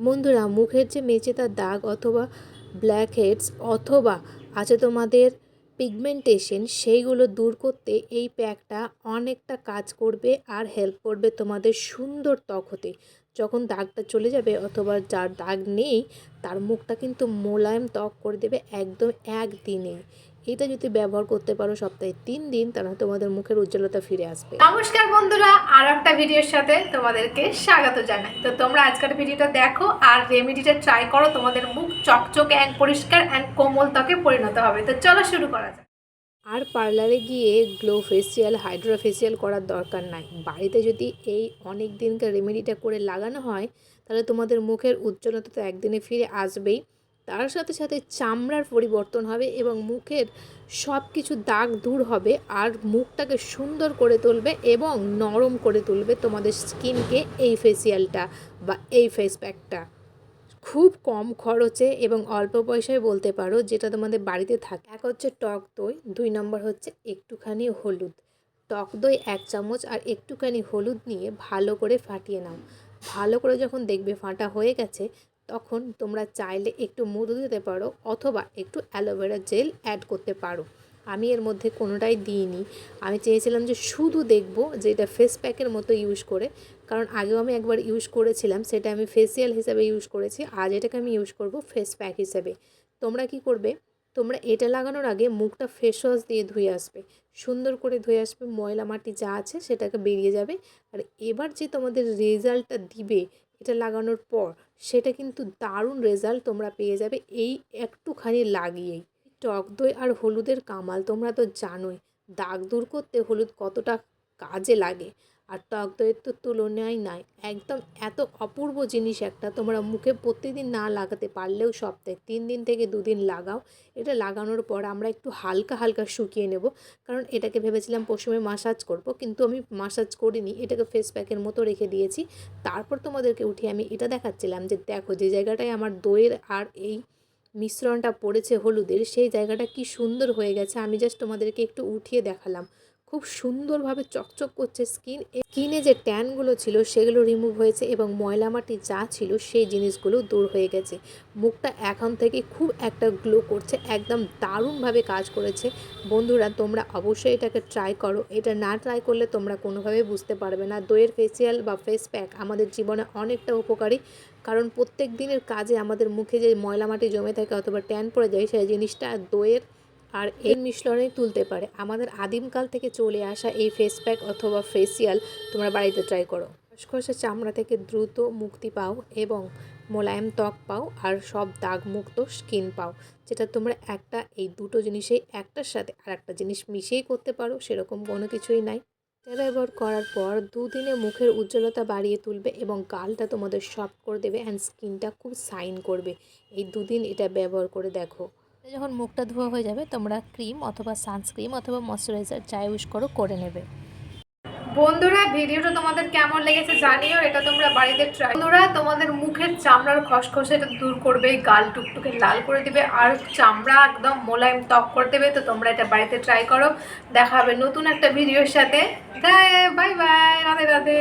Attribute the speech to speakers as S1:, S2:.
S1: বন্ধুরা, মুখের যে মেচেদার দাগ অথবা ব্ল্যাক হেডস অথবা আছে তোমাদের পিগমেন্টেশন সেইগুলো দূর করতে এই প্যাকটা অনেকটা কাজ করবে আর হেল্প করবে তোমাদের সুন্দর ত্বক হতে। যখন দাগটা চলে যাবে অথবা যার দাগ নেই, তার মুখটা কিন্তু মোলায়েম ত্বক করে দেবে একদম একদিনে। এটা যদি ব্যবহার করতে পারো সপ্তাহে তিন দিন তাহলে তোমাদের মুখের উজ্জ্বলতা ফিরে আসবে।
S2: নমস্কার বন্ধুরা আর একটা ভিডিওর সাথে তোমাদেরকে স্বাগত জানাই। তো তোমরা আজকের ভিডিওটা দেখো আর রেমেডিটা ট্রাই করো তোমাদের মুখ চকচকে অ্যান্ড পরিষ্কার অ্যান্ড কোমল ত্বকে পরিণত হবে। তো চলো শুরু করা যাক।
S1: আর পার্লারে গিয়ে গ্লো ফেসিয়াল হাইড্রো ফেসিয়াল করার দরকার নাই। বাড়িতে যদি এই অনেক দিনকার রেমেডিটা করে লাগানো হয় তাহলে তোমাদের মুখের উজ্জ্বলতা তো একদিনে ফিরে আসবেই। তার সাথে সাথে চামড়ার পরিবর্তন হবে এবং মুখের সব কিছু দাগ দূর হবে আর মুখটাকে সুন্দর করে তুলবে এবং নরম করে তুলবে তোমাদের স্কিনকে এই ফেসিয়ালটা বা এই ফেস প্যাকটা খুব কম খরচে এবং অল্প পয়সায় বলতে পারো যেটা তোমাদের বাড়িতে থাকে। এক হচ্ছে টক দই, দুই নম্বর হচ্ছে একটুখানি হলুদ। টক দই এক চামচ আর একটুখানি হলুদ নিয়ে ভালো করে ফাটিয়ে নাও। ভালো করে যখন দেখবে ফাটা হয়ে গেছে তখন তোমরা চাইলে একটু মধু দিতে পারো অথবা একটু অ্যালোভেরা জেল অ্যাড করতে পারো। আমি এর মধ্যে কোনোটাই দিইনি। আমি চেয়েছিলাম যে শুধু দেখব যে এটা ফেস প্যাকের মতো ইউজ করে। কারণ আগেও আমি একবার ইউজ করেছিলাম, সেটা আমি ফেসিয়াল হিসাবে ইউজ করেছি। আজ এটাকে আমি ইউজ করব ফেস প্যাক হিসেবে। তোমরা কি করবে? তোমরা এটা লাগানোর আগে মুখটা ফেস ওয়াশ দিয়ে ধুয়ে আসবে। সুন্দর করে ধুয়ে আসবে, ময়লা মাটি যা আছে সেটাকে বেরিয়ে যাবে। আর এবার যে তোমাদের রেজাল্টটা দিবে এটা লাগানোর পর সেটা কিন্তু দারুণ রেজাল্ট তোমরা পেয়ে যাবে। এই একটুখানি লাগিয়েই। টক দই আর হলুদের কামাল তোমরা তো জানোই, দাগ দূর করতে হলুদ কতটা কাজে লাগে। আর টক দইয়ের তো তুলনাই নাই। একদম এত অপূর্ব জিনিস একটা তোমরা মুখে প্রতিদিন না লাগাতে পারলেও সপ্তাহে তিন দিন থেকে দুদিন লাগাও, এটা লাগানোর পর আমরা একটু হালকা হালকা শুকিয়ে নেব। কারণ এটাকে ভেবেছিলাম পশুমে মাসাজ করব, কিন্তু আমি মাসাজ করিনি, এটাকে ফেস প্যাকের মতো রেখে দিয়েছি। তারপর তোমাদেরকে উঠিয়ে আমি এটা দেখাচ্ছিলাম যে দেখো যে জায়গাটায় আমার দইয়ের আর এই মিশ্রণটা পড়েছে হলুদের, সেই জায়গাটা কি সুন্দর হয়ে গেছে, আমি জাস্ট তোমাদেরকে একটু উঠিয়ে দেখালাম। খুব সুন্দরভাবে চকচক করছে স্কিন। স্কিনে যে ট্যানগুলো ছিল সেগুলো রিমুভ হয়েছে এবং ময়লা মাটি যা ছিল সেই জিনিসগুলো দূর হয়ে গেছে। মুখটা এখন থেকে খুব একটা গ্লো করছে, একদম দারুণভাবে কাজ করেছে। বন্ধুরা, তোমরা অবশ্যই এটাকে ট্রাই করো। এটা না ট্রাই করলে তোমরা কোনোভাবে বুঝতে পারবে না। দইয়ের ফেসিয়াল বা ফেস প্যাক আমাদের জীবনে অনেকটা উপকারী, কারণ প্রত্যেক দিনের কাজে আমাদের মুখে যে ময়লা মাটি জমে থাকে অথবা ট্যান পড়ে যায়, সেই জিনিসটা দইয়ের আর এই মিশ্রণে তুলতে পারে। আমাদের আদিমকাল থেকে চলে আসা এই ফেস প্যাক অথবা ফেসিয়াল তোমরা বাড়িতে ট্রাই করো। খসখসে চামড়া থেকে দ্রুত মুক্তি পাও এবং মোলায়েম ত্বক পাও আর সব দাগ মুক্ত স্কিন পাও, যেটা তোমরা একটা, এই দুটো জিনিসেই একটার সাথে আর একটা জিনিস মিশিয়েই করতে পারো, সেরকম কোনো কিছুই নাই। ব্যবহার করার পর দুদিনে মুখের উজ্জ্বলতা বাড়িয়ে তুলবে এবং গালটা তোমাদের সফট করে দেবে অ্যান্ড স্কিনটা খুব সাইন করবে। এই দুদিন এটা ব্যবহার করে দেখো। যখন মুখটা ধোয়া হয়ে যাবে, তোমরা ক্রিম অথবা সানস্ক্রিম অথবা ময়শ্চারাইজার যা ইউজ করো, করে নেবে।
S2: বন্ধুরা, ভিডিওটা তোমাদের কেমন লেগেছে জানিও, এটা তোমরা বাড়িতে ট্রাই বন্ধুরা, তোমাদের মুখের চামড়ার খসখসে এটা দূর করবে, গাল টুকটুকে লাল করে দিবে, আর চামড়া একদম মোলায়েম ত্বক করে দেবে, তো তোমরা এটা বাড়িতে ট্রাই করো। দেখা হবে নতুন একটা ভিডিওর সাথে। Bye bye Radhe Radhe.